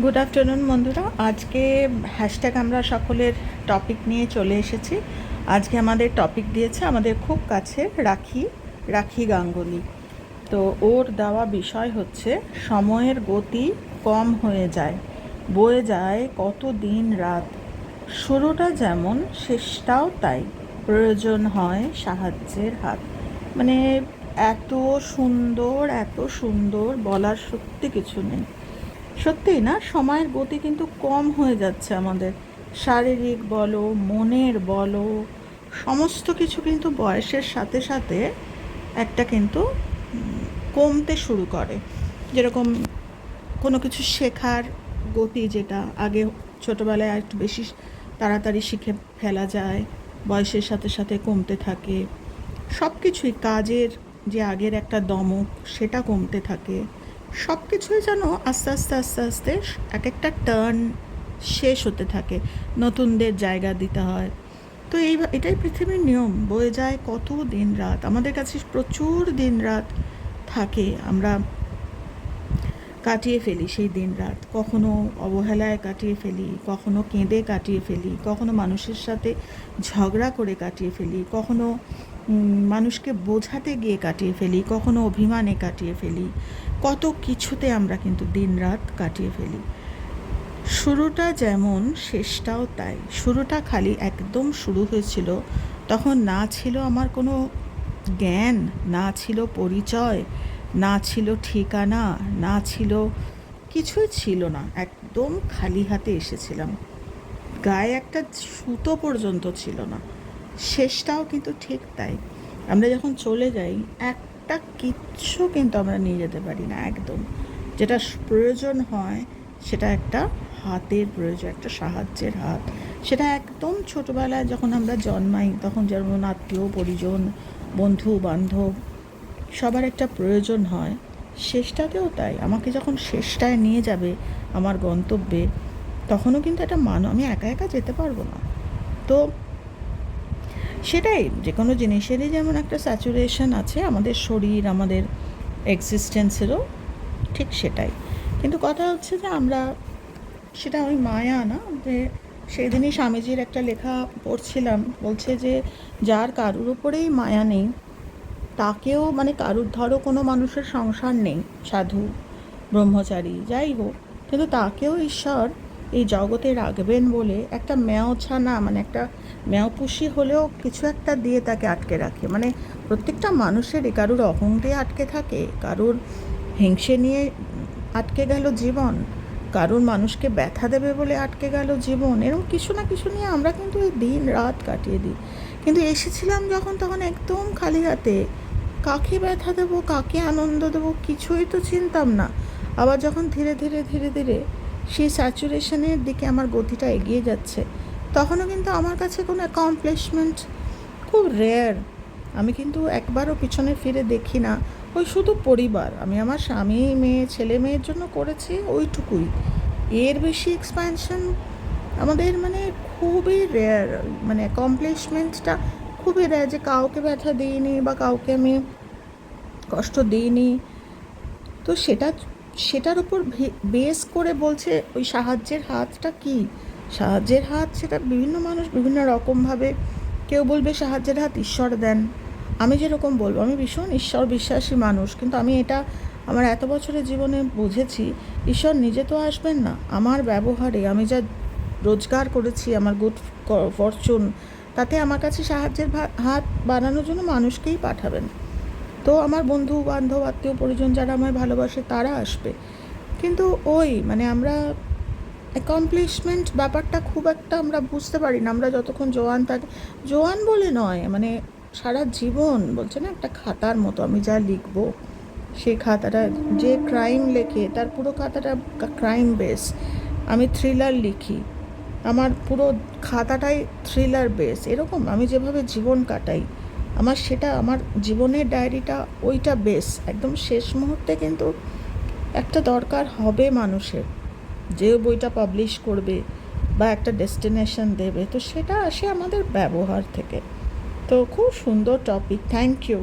Good afternoon বন্ধুরা। আজকে hashtag আমরা সকলের টপিক নিয়ে চলে এসেছি। আজকে আমাদের টপিক দিয়েছে আমাদের খুব কাছে রাখি রাখি গাঙ্গুলি। তো ওর দেওয়া বিষয় হচ্ছে, সময়ের গতি কম হয়ে যায়, বয়ে যায় কত দিন রাত। শুরুটা যেমন, শেষটাও তাই। প্রয়োজন হয় সাহায্যের হাত। মানে এত সুন্দর এত সুন্দর বলার সত্যি কিছু নেই। সত্যিই না, সময়ের গতি কিন্তু কম হয়ে যাচ্ছে আমাদের। শারীরিক বলো, মনের বলো, সমস্ত কিছু কিন্তু বয়সের সাথে সাথে একটা কিন্তু কমতে শুরু করে। যেরকম কোনো কিছু শেখার গতি যেটা আগে ছোটোবেলায় একটু বেশি তাড়াতাড়ি শিখে ফেলা যায়, বয়সের সাথে সাথে কমতে থাকে। সব কিছুই কাজের যে আগের একটা দমক, সেটা কমতে থাকে। সব কিছুই যেন আস্তে আস্তে আস্তে আস্তে এক একটা টার্ন শেষ হতে থাকে। নতুনদের জায়গা দিতে হয়। তো এই এটাই পৃথিবীর নিয়ম। বয়ে যায় কত দিন রাত। আমাদের কাছে প্রচুর দিন রাত থাকে। আমরা কাটিয়ে ফেলি সেই দিন রাত। কখনো অবহেলায় কাটিয়ে ফেলি, কখনো কেঁদে কাটিয়ে ফেলি, কখনো মানুষের সাথে ঝগড়া করে কাটিয়ে ফেলি, কখনো মানুষকে বোঝাতে গিয়ে কাটিয়ে ফেলি, কখনো অভিমানে কাটিয়ে ফেলি। কত কিছুতে আমরা কিন্তু দিন রাত কাটিয়ে ফেলি। শুরুটা যেমন, শেষটাও তাই। শুরুটা খালি একদম শুরু হয়েছিল, তখন না ছিল আমার কোনো জ্ঞান, না ছিল পরিচয়, না ছিল ঠিকানা, না ছিল কিছুই ছিল না। একদম খালি হাতে এসেছিলাম। গায়ে একটা সুতো পর্যন্ত ছিল না। শেষটাও কিন্তু ঠিক তাই। আমরা যখন চলে যাই একটা কিচ্ছু কিন্তু আমরা নিয়ে যেতে পারি না, একদম। যেটা প্রয়োজন হয়, সেটা একটা হাতের প্রয়োজন, একটা সাহায্যের হাত। সেটা একদম ছোটোবেলায় যখন আমরা জন্মাই, তখন যেমন আত্মীয়, পরিজন, বন্ধু, বান্ধব, সবার একটা প্রয়োজন হয়। শেষটাতেও তাই। আমাকে যখন শেষটায় নিয়ে যাবে আমার গন্তব্যে, তখনও কিন্তু একটা মানুষ আমি একা একা যেতে পারব না। তো সেটাই যে কোনো জিনিসেরই যেমন একটা স্যাচুরেশন আছে, আমাদের শরীর, আমাদের এক্সিস্টেন্সেরও ঠিক সেটাই। কিন্তু কথা হচ্ছে যে আমরা, সেটা ওই মায়া না, যে সেই দিনই স্বামীজির একটা লেখা পড়ছিলাম, বলছে যে যার কারুর উপরেই মায়া নেই, তাকেও মানে কারুর, ধরো কোনো মানুষের সংসার নেই, সাধু, ব্রহ্মচারী, যাই হোক, কিন্তু তাকেও ঈশ্বর এই জগতে রাখবেন বলে একটা ম্যাও ছানা মানে একটা ম্যাও পুষি হলেও কিছু একটা দিয়ে তাকে আটকে রাখে। মানে প্রত্যেকটা মানুষেরই কারুর অহং দিয়ে আটকে থাকে, কারুর হিংসে নিয়ে আটকে গেল জীবন, কারুর মানুষকে ব্যথা দেবে বলে আটকে গেল জীবন এরকম কিছু না কিছু নিয়ে আমরা কিন্তু এই দিন রাত কাটিয়ে দিই। কিন্তু এসেছিলাম যখন, তখন একদম খালি হাতে। কাকে ব্যথা দেবো, কাকে আনন্দ দেবো, কিছুই তো চিনতাম না। আবার যখন ধীরে ধীরে ধীরে ধীরে সেই স্যাচুরেশনের দিকে আমার গতিটা এগিয়ে যাচ্ছে। তখনও কিন্তু আমার কাছে কোনো অ্যাকমপ্লিশমেন্ট খুব রেয়ার আমি কিন্তু একবারও পিছনে ফিরে দেখি না। ওই শুধু পরিবার। আমি আমার স্বামী, মেয়ে, ছেলে মেয়ের জন্য করেছি ওইটুকুই। এর বেশি এক্সপ্যানশন আমাদের মানে খুবই রেয়ার মানে অ্যাকমপ্লিশমেন্টটা খুবই রেয়ার যে কাউকে ব্যথা দিইনি বা কাউকে আমি কষ্ট দিইনি। তো সেটা সেটার উপর বেস করে বলছে ওই সাহায্যের হাতটা কি? সাহায্যের হাত সেটা বিভিন্ন মানুষ বিভিন্ন রকমভাবে কেউ বলবে সাহায্যের হাত ঈশ্বর দেন। আমি যেরকম বলব, আমি ভীষণ ঈশ্বর বিশ্বাসী মানুষ, কিন্তু আমি এটা আমার এত বছরের জীবনে বুঝেছি, ঈশ্বর নিজে তো আসবেন না। আমার ব্যবহারে আমি যা রোজগার করেছি, আমার গুড ফরচুন তাতে আমার কাছে সাহায্যের হাত বানানোর জন্য মানুষকেই পাঠাবেন। তো আমার বন্ধু বান্ধব আত্মীয় পরিজন যারা আমায় ভালোবাসে তারা আসবে। কিন্তু ওই মানে আমরা অ্যাকমপ্লিশমেন্ট ব্যাপারটা খুব একটা আমরা বুঝতে পারি না। আমরা যতক্ষণ জোয়ান থাকি, জোয়ান বলে নয় মানে সারা জীবন বলছে না, একটা খাতার মতো আমি যা লিখব, সেই খাতাটা, যে ক্রাইম লেখে, তার পুরো খাতাটা ক্রাইম বেস আমি থ্রিলার লিখি, আমার পুরো খাতাটাই থ্রিলার বেস এরকম আমি যেভাবে জীবন কাটাই আমার সেটা, আমার জীবনের ডায়েরিটা ওইটা বেস একদম শেষ মুহূর্তে কিন্তু একটা দরকার হবে মানুষের, যে বইটা পাবলিশ করবে বা একটা ডেস্টিনেশন দেবে। তো সেটা আসে আমাদের ব্যবহার থেকে। তো খুব সুন্দর টপিক থ্যাংক ইউ